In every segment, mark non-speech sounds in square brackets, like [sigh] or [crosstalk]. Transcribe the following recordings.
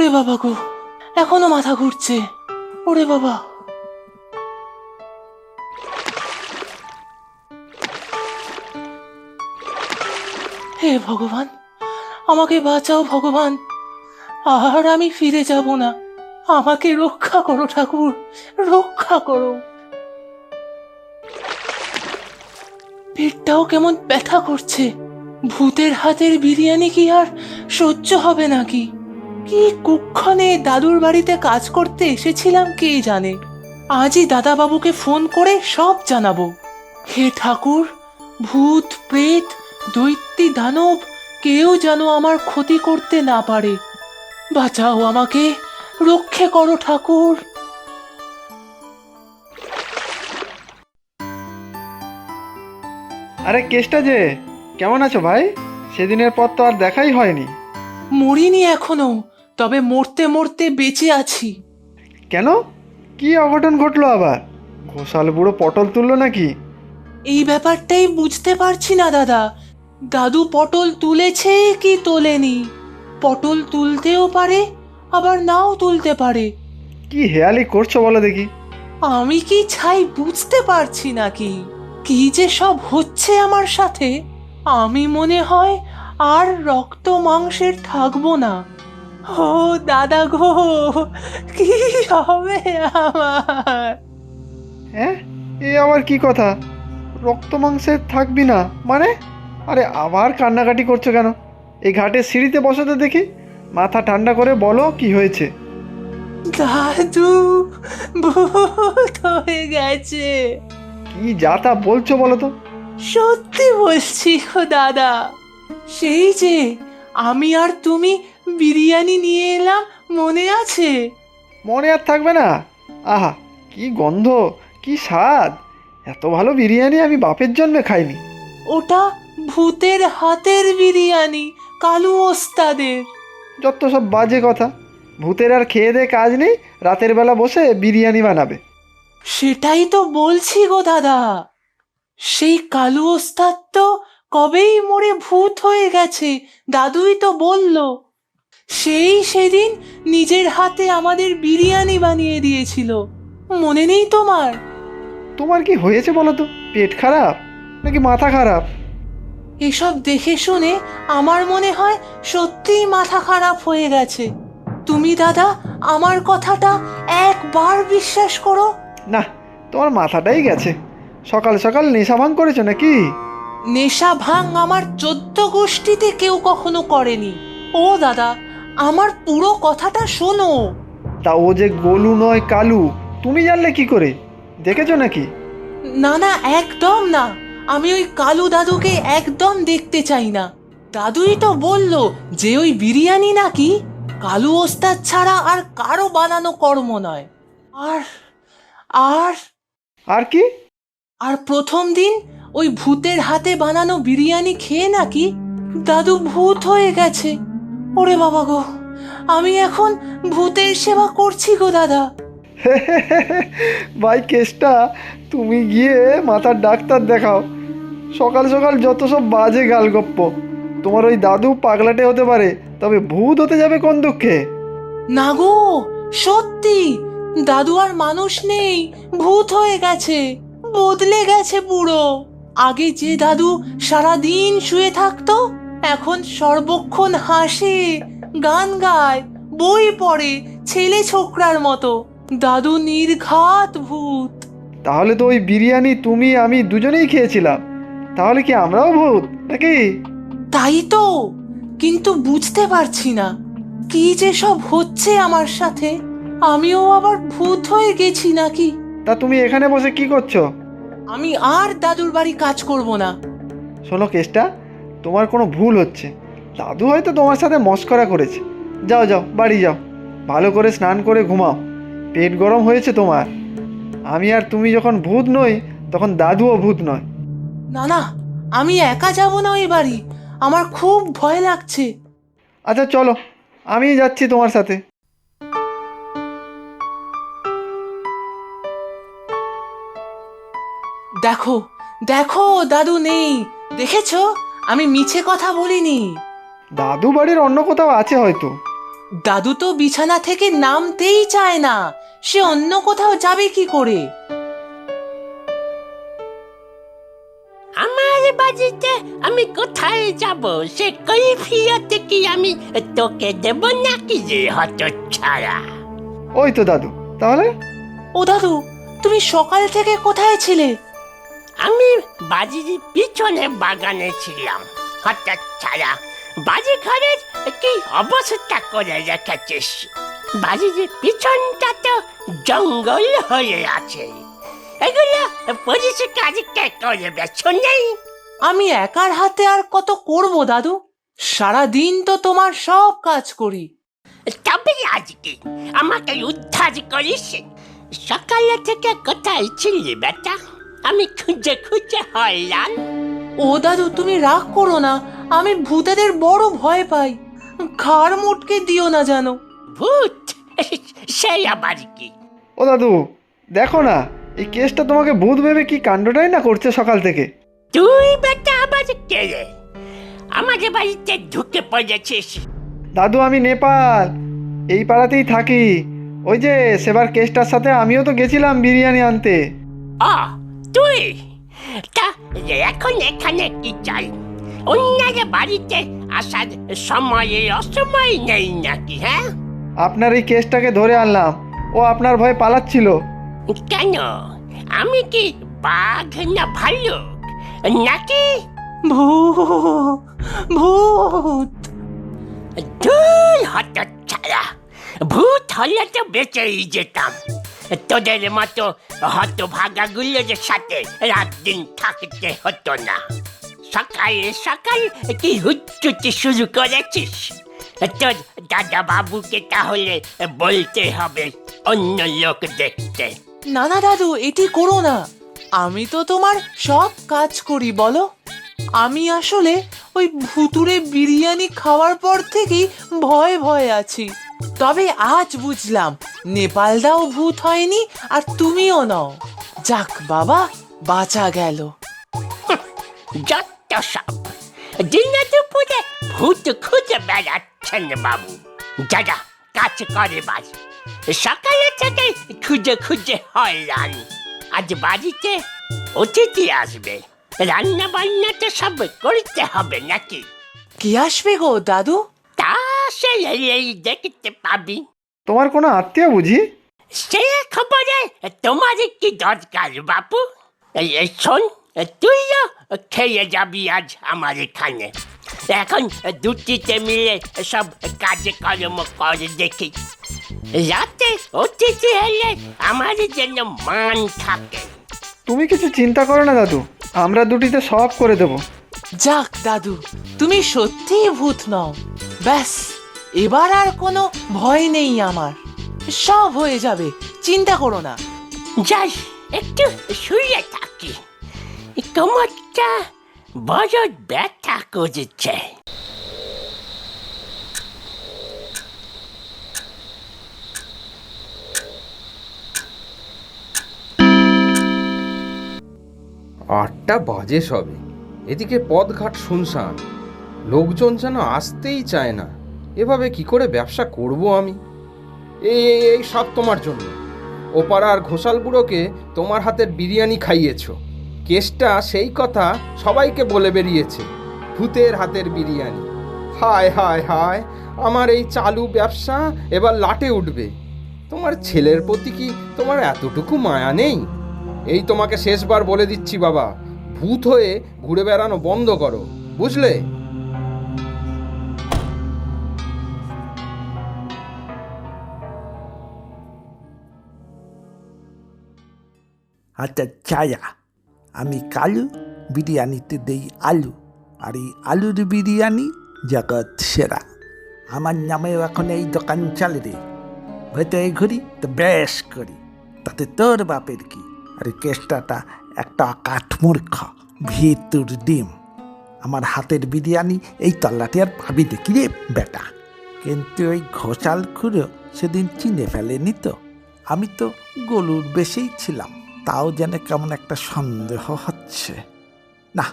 ওরে বাবা গো, এখনও মাথা ঘুরছে। ওরে বাবা। হে ভগবান, আমাকে বাঁচাও ভগবান। আর আমি ফিরে যাব না। আমাকে রক্ষা করো ঠাকুর, রক্ষা করো। পেটটাও কেমন ব্যথা করছে। ভূতের হাতের বিরিয়ানি কি আর সহ্য হবে নাকি? কি কুক্ষণে দাদুর বাড়িতে কাজ করতে এসেছিলাম কে জানে? আজই দাদাবাবুকে ফোন করে সব জানাব। হে ঠাকুর ভূত প্রেত দৈত্যী দানব কেউ যেন আমার ক্ষতি করতে না পারে। বাঁচাও আমাকে রক্ষে করো ঠাকুর। আরে কেসটা যে কেমন আছো ভাই? সেদিনের পর তো আর দেখাই হয়নি। মরিনি এখনও। তবে মরতে মরতে বেঁচে আছি। কেন? কি অঘটন ঘটলো আবার? ঘোষাল বুড়ো পটল তুললো নাকি? এই ব্যাপারটাই বুঝতে পারছি না দাদা। দাদু পটল তুলেছে কি তোলেনি? পটল তুলতেও পারে আবার নাও তুলতে পারে। কি হেয়ালি করছ বলো দেখি। আমি কি ছাই বুঝতে পারছি নাকি? কি যে সব হচ্ছে আমার সাথে আমি মনে হয় আর রক্ত মাংসের থাকব না। ও দাদা গো কি হবে আমার? হ্যাঁ? এ আবার কি কথা? রক্ত মাংসের থাকবি না মানে? আরে আবার কান্নাকাটি করছ কেন? এই ঘাটে সিঁড়িতে বসাতে দেখি মাথা ঠান্ডা করে বলো কি হয়েছে। দাদু ভূত হয়ে গেছে। কি যা তা বলছো বলো তো। সত্যি বলছি গো দাদা সেই যে আমি আর তুমি বিরিয়ানি নিয়ে এলাম মনে আছে? মনে আর থাকবে না। আহা কি গন্ধ কি স্বাদ। এত ভালো বিরিয়ানি আমি বাপের জন্মে খাইনি। ওটা ভূতের হাতের বিরিয়ানি কালু ওস্তাদের। যত সব বাজে কথা ভূতের আর খেয়ে দে কাজ নেই রাতের বেলা বসে বিরিয়ানি বানাবে। সেটাই তো বলছি গো দাদা। সেই কালু ওস্তাদ তো কবেই মরে ভূত হয়ে গেছে দাদুই তো বলল। সেই সেদিন নিজের হাতে আমাদের বিরিয়ানি বানিয়ে দিয়েছিল। মনে নেই তোমার? তোমার কি হয়েছে বলো তো? পেট খারাপ? নাকি মাথা খারাপ? এসব দেখে শুনে আমার মনে হয় সত্যিই মাথা খারাপ হয়ে গেছে। তুমি দাদা আমার কথাটা একবার বিশ্বাস করো। না তোমার মাথাটাই গেছে। সকাল সকাল নেশা ভাঙ করেছ নাকি? নেশা ভাঙ আমার চোদ্দ গোষ্ঠীতে কেউ কখনো করেনি। ও দাদা আমার পুরো কথাটা শোনো। তা ও যে গোলু নয় কালু তুমি জানলে কি করে? দেখেছ নাকি? না না একদম না। আমি ওই কালু দাদুকে একদম দেখতে চাই না। দাদুই তো বলল যে ওই বিরিয়ানি নাকি কালু ওস্তাদ ছাড়া আর কারও বানানো কর্ম নয়। আর আর আর কি? আর প্রথম দিন ওই ভূতের হাতে বানানো বিরিয়ানি খেয়ে নাকি দাদু ভূত হয়ে গেছে। ওরে বাবা গো আমি এখন ভূতের সেবা করছি গো দাদা। [laughs] ভাই কেসটা তুমি গিয়ে মাথার ডাক্তার দেখাও। সকাল সকাল যত সব বাজে গালগপ্প। তোমার ওই দাদু পাগলাটে হতে পারে তবে ভূত হতে যাবে কোন দুঃখে? না গো সত্যি দাদু আর মানুষ নেই ভূত হয়ে গেছে বদলে গেছে পুরো। আগে যে দাদু সারা দিন শুয়ে থাকতো এখন সর্বক্ষণ হাসে গান গায় বই পড়ে ছেলে ছোকরার মতো। দাদু নির্ঘাত ভূত। তাহলে তো ওই বিরিয়ানি তুমি আমি দুজনেই খেয়েছিলাম। তাহলে কি আমরাও ভূত নাকি? তাই তো কিন্তু বুঝতে পারছি না কি যে সব হচ্ছে আমার সাথে। আমিও আবার ভূত হয়ে গেছি নাকি? তা তুমি এখানে বসে কি করছ? আমি আর দাদুর বাড়ি কাজ করব না। শোনো কেসটা তোমার কোনো ভুল হচ্ছে। দাদু হয়তো তোমার সাথে মস্করা করেছে। যাও যাও বাড়ি যাও। ভালো করে স্নান করে ঘুমাও। পেট গরম হয়েছে তোমার। আমি আর তুমি যখন ভূত নই তখন দাদুও ভূত নয়। না না আমি একা যাব না ওই বাড়ি। আমার খুব ভয় লাগছে। আচ্ছা চলো। আমি যাচ্ছি তোমার সাথে। দেখো দেখো দাদু নেই। দেখেছ? আমি মিছে কথা বলিনি। দাদু বাড়ির অন্য কোথাও আছে হয়তো। দাদু তো বিছানা থেকে নামতেই চায় না। সে অন্য কোথাও যাবে কি করে? আমার বাড়িতে আমি কোথায় যাব? সে কৈফিয়তে কি আমি তোকে দেব নাকি যে হত ছাড়া ওই তো দাদু তাহলে? ও দাদু তুমি সকাল থেকে কোথায় ছিলে? আমি বাজির পিছনে বাগানে ছিলাম। হঠাৎ ছাড়া বাড়ি ঘরের কি অবস্থা করে রেখেছিস? বাড়ির পিছনটা তো জঙ্গল হয়ে আছে। এগুলো পরিষ্কার কে করবে শুনেই আমি একার হাতে আর কত করব দাদু? সারা দিন তো তোমার সব কাজ করি। তবে আজকে আমাকে উদ্ধার করিস। সকালে থেকে কোথায় ছিলি বেটা? আমি খুঁজে খুঁজে হয়রান। ও দাদু তুমি রাগ করো না। আমি ভূতেদের বড় ভয় পাই। ঘাড় মুটকে দিও না জানো ভূত? সেই আবার কি? ও দাদু দেখো না এই কেসটা তোমাকে ভূত ভেবে কি কাণ্ডটাই না করছে সকাল থেকে? তুই বেটা আবার কে? রে আমাদের বাড়িতে ঢুকে পড়েছিস। দাদু আমি নেপাল। এই পাড়াতেই থাকি। ওই যে সেবার কেসটার সাথে আমিও তো গেছিলাম বিরিয়ানি আনতে। অ তুই তা এখন এখানে কি চাই অন্যের বাড়িতে আসার সময়ে অসময় নেই নাকি হ্যাঁ আপনার এই কেসটাকে ধরে আনলাম। ও আপনার ভয়ে পালাচ্ছিল। কেন? আমি কি বাঘ না ভাল্লুক? নাকি? ভূত ভূত। দুই হত ছাড়া ভূত হলে তো বেঁচেই যেতাম। তোদের মতো হত ভাগাগুলোর সাথে রাত দিন থাকতে হতো না। সকাল সকাল কি হুচ্চুতি শুরু করেছিস? তোর দাদা বাবুকে তাহলে বলতে হবে অন্য লোক দেখতে। না না, দাদু, এটি করো না। আমি তো তোমার সব কাজ করি, বলো। আমি আসলে ওই ভুতুরে বিরিয়ানি খাওয়ার পর থেকেই ভয় ভয় আছি। তবে আজ বুঝলাম নেপালদাও ভূত হয়নি আর তুমিও নও। যাক বাবা বাঁচা গেল। যত সব। দিনে দুপুরে ভূত খুঁজে বেড়াচ্ছেন বাবু। কাজ করে বাজ সকালে থেকে খুঁজে খুঁজে হয়রান আজ বাড়িতে অতিথি আসবে। রান্না বান্না তো সব করতে হবে নাকি? কে আসবে গো দাদু? সে এলেই দেখতে পাবি। তোমার কোনো আত্মীয় বুঝি? সে খবরে তোমার কি দরকার বাপু। এই এই শোন তুইও খেয়ে যাবি আজ আমার এখানে। এখন দুটিতে মিলে সব কাজকর্ম করে দেখি। রাতে অতিথি হলে আমার যেন মান থাকে। তুমি কিছু চিন্তা করো না দাদু। আমরা দুটিতে সব করে দেবো। যাক দাদু তুমি সত্যিই ভূত নও। ব্যাস। এবার আর কোনো ভয় নেই আমার। সব হয়ে যাবে চিন্তা করো না। যাই একটু শুয়ে থাকি। কোমরটা বড় ব্যথা করছে। আটটা বাজে সবে। এদিকে পথঘাট শুনশান। লোকজন যেন আসতেই চায় না। এভাবে কি করে ব্যবসা করব আমি? এই এই এই সব তোমার জন্য। ওপাড়ার ঘোষাল বুড়োকে তোমার হাতের বিরিয়ানি খাইয়েছো। কেসটা সেই কথা সবাইকে বলে বেরিয়েছে, ভূতের হাতের বিরিয়ানি। হায় হায় হায়, আমার এই চালু ব্যবসা এবার লাটে উঠবে। তোমার ছেলের প্রতি কি তোমার এতটুকু মায়া নেই? এই তোমাকে শেষবার বলে দিচ্ছি বাবা, ভূত হয়ে ঘুরে বেড়ানো বন্ধ করো, বুঝলে? আচ্ছা ছায়া। আমি কালু বিরিয়ানিতে দেই আলু। আর এই আলুর বিরিয়ানি জগৎ সেরা। আমার নামেও এখন এই দোকান চলে রে। ভেতরে ঘুরি তো বেশ করি। তাতে তোর বাপের কি? আর কেষ্টাটা একটা কাঠমূর্খ, ভিতুর ডিম। আমার হাতের বিরিয়ানি এই তল্লাটি আর ভাবি দেখি রে, বেটা। কিন্তু ওই ঘোষাল খুঁড়ো সেদিন চিনে ফেলেনি তো। আমি তো গলুর বেশেই ছিলাম। তাও যেন কেমন একটা সন্দেহ হচ্ছে। না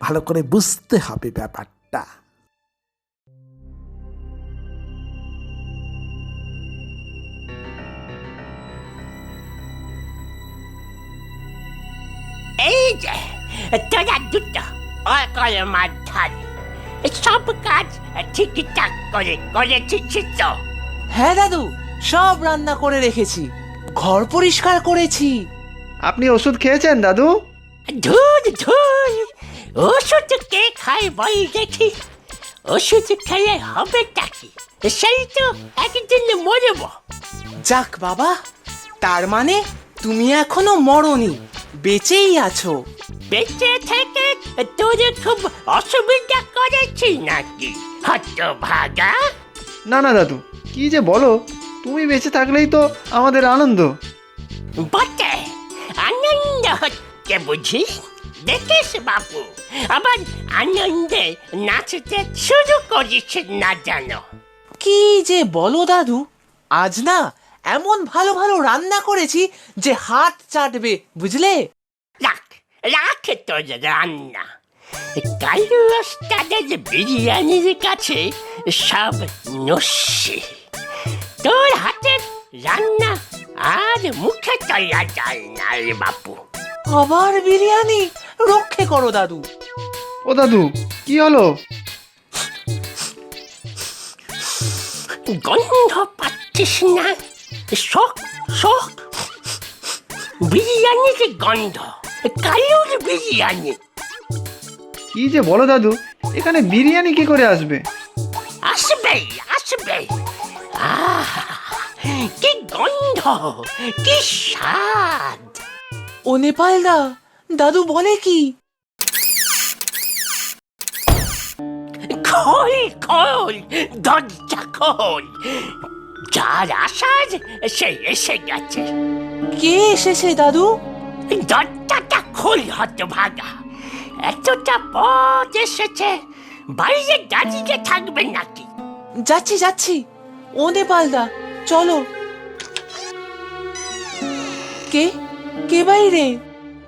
ভালো করে বুঝতে হবে ব্যাপারটা। এই যে তোরা দুটো অকলমার ধারে সব কাজ ঠিকঠাক করে করেছিস তো? হ্যাঁ দাদু সব রান্না করে রেখেছি। ঘর পরিষ্কার করেছি। আপনি ওষুধ খেয়েছেন দাদু? ধুর ধুর। ওষুধ কে খায় বল দেখি। ওষুধ খেলে হবে কি? সেই তো একদিন মরব। যাক বাবা তার মানে তুমি এখনও মরনি বেঁচেই আছো। বেঁচে থেকে তোর খুব অসুবিধা করেছি নাকি হত ভাগা না না দাদু কি যে বলো তুমি বেঁচে থাকলেই তো আমাদের আনন্দ। বটে। আনন্দ হচ্ছে বুঝি? দেখিস বাবু আবার আনন্দে নাচতে শুরু করিস না জানো? কি যে বলো দাদু আজ না এমন ভালো ভালো রান্না করেছি যে হাত চাটবে বুঝলে? রাখ রাখ তোর রান্না। কালু ওস্তাদের বিরিয়ানির কাছে সব নস্যি। রান্না আর মুখে তৈয়া যায় না রে বাপু। আবার বিরিয়ানি? রক্ষে করো দাদু। ও দাদু কি হলো? গন্ধ পাচ্ছিস না? শখ শখ বিরিয়ানির গন্ধ কালুর বিরিয়ানি। কি যে বলো দাদু এখানে বিরিয়ানি কি করে আসবে? আসবে আসবে আহ কি গন্ধ কি স্বাদ। ও নেপালদা দাদু বলে কি? খোল খোল দরজা খোল। যার আসার সে এসে গেছে। কে এসেছে দাদু? দরজাটা খোল হত ভাগা এতটা পথ এসেছে বাইরে দাঁড়িয়ে থাকবে নাকি? যাচ্ছি যাচ্ছি। ও নেপালদা চলো। কে? কে বাইরে?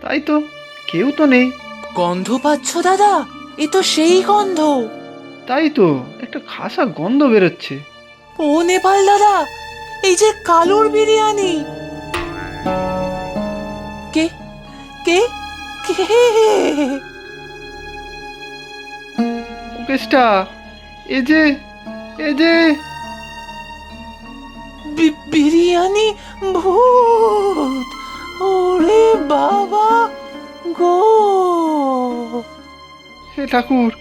তাই তো কেউ তো নেই। গন্ধ পাচ্ছ দাদা? এ তো সেই গন্ধ। তাই তো একটা খাসা গন্ধ বেরোচ্ছে। ও নেপাল দাদা এই যে কালুর বিরিয়ানি। কে? কে? কে? মুকেশটা এ যে এ যে। বিরিয়ানি ভূত। ওরে বাবা গো। হে ঠাকুর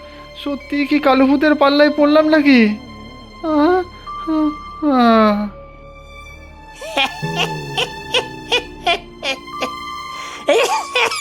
সত্যি কি কালো ভূতের পাল্লায় পড়লাম নাকি? আহ। [laughs]